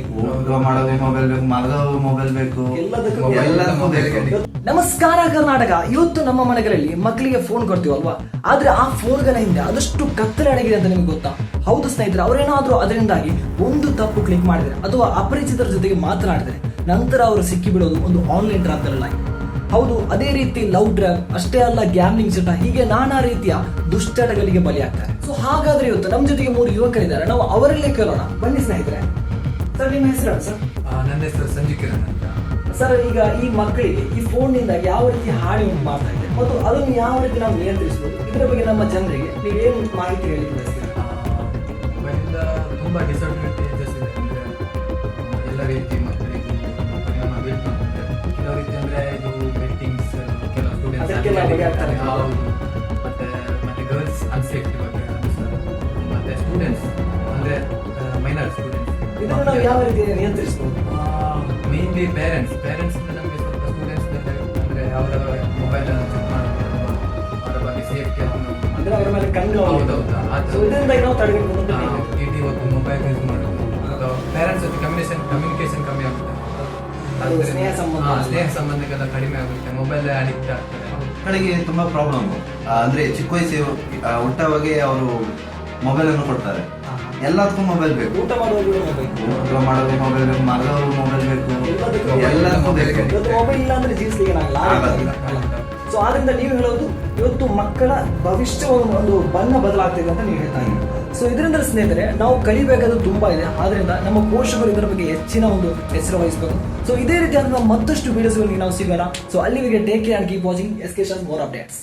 ಬೇಕು ಊಟ ಮಾಡೋದು ಮೊಬೈಲ್ ಬೇಕು ಮಲಗೋದು ಮೊಬೈಲ್ ಬೇಕು ಎಲ್ಲದಕ್ಕೂ ಎಲ್ಲದಕ್ಕೂ ಬೇಕು. ನಮಸ್ಕಾರ ಕರ್ನಾಟಕ. ಇವತ್ತು ನಮ್ಮ ಮನೆಗಳಲ್ಲಿ ಮಕ್ಕಳಿಗೆ ಫೋನ್ ಕೊಡ್ತೀವಲ್ವಾ? ಆದ್ರೆ ಆ ಫೋನ್ಗಳ ಹಿಂದೆ ಅದಷ್ಟು ಕತ್ತಲೆ ಅಡಗಿದೆ ಅಂತ ನಿಮ್ಗೆ ಗೊತ್ತಾ? ಹೌದು ಸ್ನೇಹಿತರೆ ಅವರೇನಾದ್ರೂ ಅದರಿಂದಾಗಿ ಒಂದು ತಪ್ಪು ಕ್ಲಿಕ್ ಮಾಡಿದ್ರೆ ಅಥವಾ ಅಪರಿಚಿತರ ಜೊತೆಗೆ ಮಾತನಾಡಿದ್ರೆ ನಂತರ ಅವರು ಸಿಕ್ಕಿ ಬಿಡೋದು ಒಂದು ಆನ್ಲೈನ್ ಟ್ರಾಪ್ಗಳಲ್ಲಿ ಹೌದು ಅದೇ ರೀತಿ ಲವ್ ಡ್ರಗ್ ಅಷ್ಟೇ ಅಲ್ಲ ಗ್ಯಾಮ್ಲಿಂಗ್ ಚಟ ಹೀಗೆ ನಾನಾ ರೀತಿಯ ದುಷ್ಟಟಗಳಿಗೆ ಬಲಿಯಾಗ್ತಾರೆ. ಸೊ ಹಾಗಾದ್ರೆ ಇವತ್ತು ನಮ್ಮ ಜೊತೆಗೆ ಮೂರು ಯುವಕರಿದ್ದಾರೆ. ನಾವು ಅವರಲ್ಲೇ ಕೇಳೋಣ. ಬನ್ನಿ ಸ್ನೇಹಿತರೆ. ಸರ್ ನಿಮ್ಮ ಹೆಸರು ಸರ್? ನನ್ನ ಹೆಸರು ಸಂಜೀವ್ ಕಿರಣ್ ಅಂತ. ಸರ್ ಈಗ ಈ ಮಕ್ಕಳಿಗೆ ಈ ಫೋನ್ನಿಂದ ಯಾವ ರೀತಿ ಹಾನಿ ಉಂಟು ಮಾಡ್ತಾ ಇದೆ? ಮತ್ತು ಅದನ್ನು ಯಾವ ರೀತಿ ನಾವು ನಿಯಂತ್ರಿಸಬಹುದು ಇದರ ಬಗ್ಗೆ ನಮ್ಮ ಜನರಿಗೆ ನೀವೇನು ಮಾಹಿತಿ ಹೇಳಿದ್ರೆ ಮೊಬೈಲಿಂದ ತುಂಬ ಡಿಸಡ್ವಾಂಟೇಜಸ್ ಇದೆ ಅಂದರೆ ಎಲ್ಲ ರೀತಿ ಮಕ್ಕಳಿಗೆ ಪರಿಣಾಮ ಬೀಳ್ತಾ ಉಂಟು ಕೆಲವು ರೀತಿ ಅಂದರೆ ಇದು ಬೆಟ್ಟಿಂಗ್ಸ್ ಕೆಲವು. ಸ್ಟೂಡೆಂಟ್ಸ್ ಹೌದು. ಮತ್ತೆ ಮತ್ತೆ ಗರ್ಲ್ಸ್ ಅನ್ಸೇಫ್ಟಿ ಬಗ್ಗೆ ಅದು ಸಹ. ಮತ್ತೆ ಸ್ಟೂಡೆಂಟ್ಸ್ ಇದನ್ನು ನಾವು ಯಾವ ರೀತಿ ನಿಯಂತ್ರಿಸಬಹುದು ಮೇನ್ಲಿ ಪೇರೆಂಟ್ಸ್ ಪೇರೆಂಟ್ಸ್ ನಮಗೆ ಸ್ವಲ್ಪ ಸ್ಟೂಡೆಂಟ್ಸ್ ಅಂದರೆ ಅವರ ಮೊಬೈಲ್ ಚೆಕ್ ಮಾಡೋದು ಅವರ ಬಗ್ಗೆ ಸೇಫ್ಟಿ ಅಂದ್ರೆ ಅವರ ಮೇಲೆ ಕಣ್ಣು ಹೌದೌದು. ಸೊ ಇದರಿಂದ ನಾವು ತಡೆಗಟ್ಟಬಹುದು. ಇಡೀ ಹೊತ್ತು ಮೊಬೈಲ್ ಯೂಸ್ ಮಾಡೋದು ಪೇರೆಂಟ್ಸ್ ಜೊತೆ ಕಮ್ಯುನಿಕೇಶನ್ ಕಮ್ಯುನಿಕೇಶನ್ ಕಮ್ಮಿ ಆಗುತ್ತೆ. ಅದು ಅದ್ರಿಂದ- ಸ್ನೇಹ ಸಂಬಂಧ. ಸ್ನೇಹ ಸಂಬಂಧಕ್ಕೆಲ್ಲ ಕಡಿಮೆ ಆಗುತ್ತೆ. ಮೊಬೈಲ್ ಅಡಿಕ್ಟ್ ಆಗ್ತಾರೆ. ಮಕ್ಕಳಿಗೆ ತುಂಬಾ ಪ್ರಾಬ್ಲಮ್ ಅಂದ್ರೆ ಚಿಕ್ಕ ವಯಸ್ಸು ಹುಟ್ಟುವಾಗೆ ಅವರು ಮೊಬೈಲ್ ಅನ್ನು ಕೊಡ್ತಾರೆ. ಎಲ್ಲದಕ್ಕೂ ಮೊಬೈಲ್ ಬೇಕು. ಊಟ ಮಾಡೋದು ಮೊಬೈಲ್ ಬೇಕು. ಮಲಗೋದು ಮೊಬೈಲ್ ಬೇಕು ಎಲ್ಲದಕ್ಕೂ ಬೇಕು. ಮೊಬೈಲ್ ಇಲ್ಲ ಅಂದ್ರೆ ಜೀವಿಸ್ಲಿಕ್ಕೆ ಆಗಲ್ಲ. ಸೊ ಆದ್ರಿಂದ ನೀವು ಹೇಳೋದು ಇವತ್ತು ಮಕ್ಕಳ ಭವಿಷ್ಯ ಒಂದು ಬಣ್ಣ ಬದಲಾಗ್ತಿದೆ ಅಂತ ನೀವು ಹೇಳ್ತಾ ಇದ್ದೀರಿ. ಸೊ ಇದರಿಂದ ಸ್ನೇಹಿತರೆ ನಾವು ಕಲಿಬೇಕಾದ ತುಂಬಾ ಇದೆ. ಆದ್ರಿಂದ ನಮ್ಮ ಪೋಷಕರು ಇದರ ಬಗ್ಗೆ ಹೆಚ್ಚಿನ ಒಂದು ಹೆಸರು ವಹಿಸಬೇಕು. ಸೊ ಇದೇ ರೀತಿಯಾದ ಮತ್ತಷ್ಟು ವಿಡಿಯೋಸ್ಗಳಿಗೆ ನಾವು ಸಿಗೋಣ. ಸೊ ಅಲ್ಲಿವರೆಗೆ take care and keep watching S K more updates